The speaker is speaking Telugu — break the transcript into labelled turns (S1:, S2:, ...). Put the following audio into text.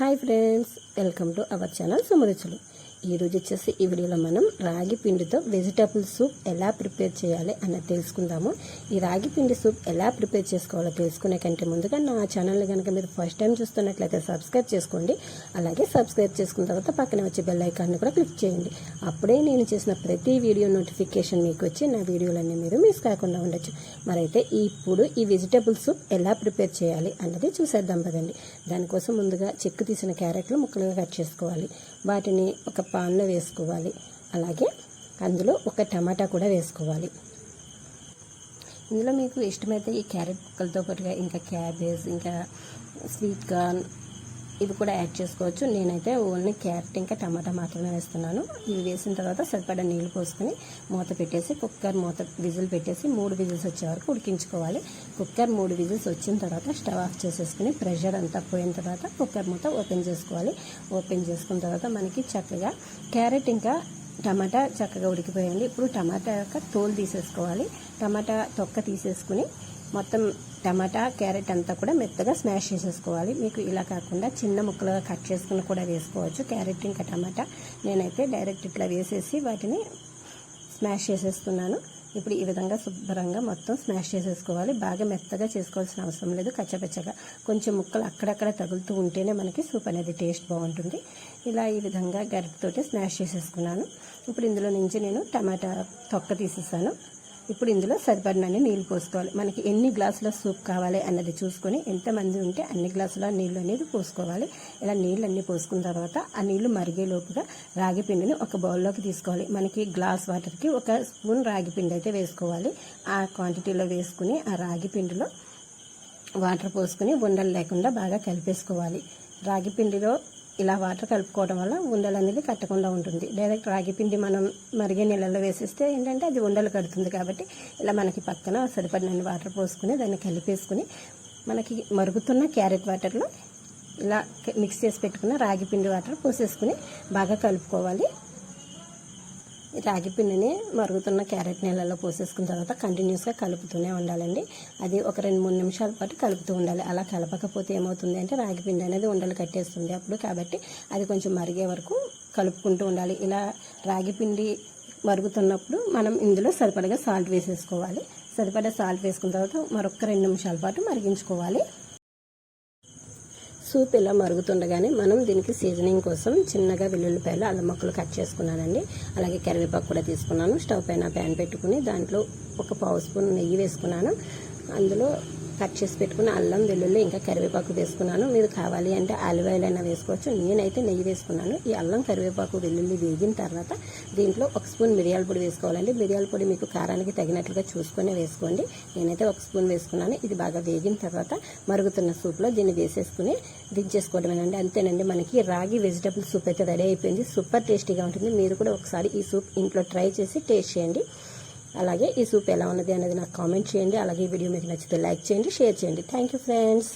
S1: Hi friends welcome to our channel Sumaruchulu. ఈరోజు వచ్చేసి ఈ వీడియోలో మనం రాగి పిండితో వెజిటబుల్ సూప్ ఎలా ప్రిపేర్ చేయాలి అన్నది తెలుసుకుందాము. ఈ రాగి పిండి సూప్ ఎలా ప్రిపేర్ చేసుకోవాలో తెలుసుకునే కంటే ముందుగా నా ఛానల్ని కనుక మీరు ఫస్ట్ టైం చూస్తున్నట్లయితే సబ్స్క్రైబ్ చేసుకోండి. అలాగే సబ్స్క్రైబ్ చేసుకున్న తర్వాత పక్కన వచ్చే బెల్ ఐకాన్ని కూడా క్లిక్ చేయండి. అప్పుడే నేను చేసిన ప్రతి వీడియో నోటిఫికేషన్ మీకు వచ్చి నా వీడియోలన్నీ మీరు మిస్ కాకుండా ఉండొచ్చు. మరైతే ఇప్పుడు ఈ వెజిటబుల్ సూప్ ఎలా ప్రిపేర్ చేయాలి అన్నది చూసేద్దాం పదండి. దానికోసం ముందుగా చెక్కు తీసిన క్యారెట్లు ముక్కలుగా కట్ చేసుకోవాలి. వాటిని ఒక పాన్లో వేసుకోవాలి. అలాగే అందులో ఒక టమాటా కూడా వేసుకోవాలి. ఇందులో మీకు ఇష్టమైతే ఈ క్యారెట్ ముక్కలతో పాటుగా ఇంకా క్యాబేజ్ ఇంకా స్వీట్ కార్న్ ఇవి కూడా యాడ్ చేసుకోవచ్చు. నేనైతే ఓన్లీ క్యారెట్ ఇంకా టమాటా మాత్రమే వేస్తున్నాను. ఇవి వేసిన తర్వాత సరిపడా నీళ్ళు పోసుకొని మూత పెట్టేసి కుక్కర్ మూత విజిల్ పెట్టేసి మూడు విజిల్స్ వచ్చే వరకు ఉడికించుకోవాలి. కుక్కర్ మూడు విజిల్స్ వచ్చిన తర్వాత స్టవ్ ఆఫ్ చేసేసుకుని ప్రెషర్ అంతా పోయిన తర్వాత కుక్కర్ మూత ఓపెన్ చేసుకోవాలి. ఓపెన్ చేసుకున్న తర్వాత మనకి చక్కగా క్యారెట్ ఇంకా టమాటా చక్కగా ఉడికిపోయింది. ఇప్పుడు టమాటా యొక్క తోలు తీసేసుకోవాలి. టమాటా తొక్క తీసేసుకుని మొత్తం టమాటా క్యారెట్ అంతా కూడా మెత్తగా స్మాష్ చేసేసుకోవాలి. మీకు ఇలా కాకుండా చిన్న ముక్కలుగా కట్ చేసుకుని కూడా వేసుకోవచ్చు. క్యారెట్ ఇంకా టమాటా నేనైతే డైరెక్ట్ ఇట్లా వేసేసి వాటిని స్మాష్ చేసేస్తున్నాను. ఇప్పుడు ఈ విధంగా శుభ్రంగా మొత్తం స్మాష్ చేసేసుకోవాలి. బాగా మెత్తగా చేసుకోవాల్సిన అవసరం లేదు. కచ్చపచ్చగా కొంచెం ముక్కలు అక్కడక్కడ తగులుతూ ఉంటేనే మనకి సూప్ అనేది టేస్ట్ బాగుంటుంది. ఇలా ఈ విధంగా గరిటతోటి స్మాష్ చేసేసుకున్నాను. ఇప్పుడు ఇందులో నుంచి నేను టమాటా తొక్క తీసేసాను. ఇప్పుడు ఇందులో సరిపడినన్ని నీళ్ళు పోసుకోవాలి. మనకి ఎన్ని గ్లాసుల సూప్ కావాలి అన్నది చూసుకొని ఎంతమంది ఉంటే అన్ని గ్లాసుల నీళ్ళు అనేది పోసుకోవాలి. ఇలా నీళ్ళు అన్నీ పోసుకున్న తర్వాత ఆ నీళ్ళు మరిగేలోపుగా రాగి పిండిని ఒక బౌల్లోకి తీసుకోవాలి. మనకి గ్లాస్ వాటర్కి ఒక స్పూన్ రాగి పిండి అయితే వేసుకోవాలి. ఆ క్వాంటిటీలో వేసుకుని ఆ రాగి పిండిలో వాటర్ పోసుకుని ఉండలు లేకుండా బాగా కలిపేసుకోవాలి. రాగి పిండిలో ఇలా వాటర్ కలుపుకోవడం వల్ల ఉండలు అనేది కట్టకుండా ఉంటుంది. డైరెక్ట్ రాగి పిండి మనం మరిగే నీళ్ళలో వేసేస్తే ఏంటంటే అది ఉండలు కడుతుంది కాబట్టి ఇలా మనకి పక్కన సరిపడినన్ని వాటర్ పోసుకుని దాన్ని కలిపేసుకుని మనకి మరుగుతున్న క్యారెట్ వాటర్లో ఇలా మిక్స్ చేసి పెట్టుకున్న రాగి పిండి వాటర్ పోసేసుకుని బాగా కలుపుకోవాలి. రాగి పిండిని మరుగుతున్న క్యారెట్ నీళ్ళలో పోసేసుకున్న తర్వాత కంటిన్యూస్గా కలుపుతూనే ఉండాలండి. అది ఒక రెండు మూడు నిమిషాల పాటు కలుపుతూ ఉండాలి. అలా కలపకపోతే ఏమవుతుంది అంటే రాగి పిండి అనేది ఉండలు కట్టేస్తుంది అప్పుడు కాబట్టి అది కొంచెం మరిగే వరకు కలుపుకుంటూ ఉండాలి. ఇలా రాగి పిండి మరుగుతున్నప్పుడు మనం ఇందులో సరిపడగా సాల్ట్ వేసేసుకోవాలి. సరిపడా సాల్ట్ వేసుకున్న తర్వాత మరొక రెండు నిమిషాల పాటు మరిగించుకోవాలి. సూప్ ఇలా మరుగుతుండగానే మనం దీనికి సీజనింగ్ కోసం చిన్నగా వెల్లుల్లిపాయలు అల్లం ముక్కలు కట్ చేసుకున్నానండి. అలాగే కరివేపాకు కూడా తీసుకున్నాను. స్టవ్ పైన ప్యాన్ పెట్టుకుని దాంట్లో ఒక పావు స్పూన్ నెయ్యి వేసుకున్నాను. అందులో కట్ చేసి పెట్టుకున్న అల్లం వెల్లుల్లి ఇంకా కరివేపాకు వేసుకున్నాను. మీరు కావాలి అంటే ఆలివాయిల్ అయినా వేసుకోవచ్చు. నేనైతే నెయ్యి వేసుకున్నాను. ఈ అల్లం కరివేపాకు వెల్లుల్లి వేగిన తర్వాత దీంట్లో ఒక స్పూన్ మిరియాల పొడి వేసుకోవాలండి. మిరియాల పొడి మీకు కారానికి తగినట్లుగా చూసుకొని వేసుకోండి. నేనైతే ఒక స్పూన్ వేసుకున్నాను. ఇది బాగా వేగిన తర్వాత మరుగుతున్న సూప్లో దీన్ని వేసేసుకుని దించేసుకోవడమేనండి. అంతేనండి. మనకి రాగి వెజిటబుల్ సూప్ అయితే రెడీ అయిపోయింది. సూపర్ టేస్టీగా ఉంటుంది. మీరు కూడా ఒకసారి ఈ సూప్ ఇంట్లో ట్రై చేసి టేస్ట్ చేయండి. అలాగే ఈ సూప్ ఎలా ఉన్నది అనేది నాకు కామెంట్ చేయండి. అలాగే ఈ వీడియో మీకు నచ్చితే లైక్ చేయండి షేర్ చేయండి. Thank you friends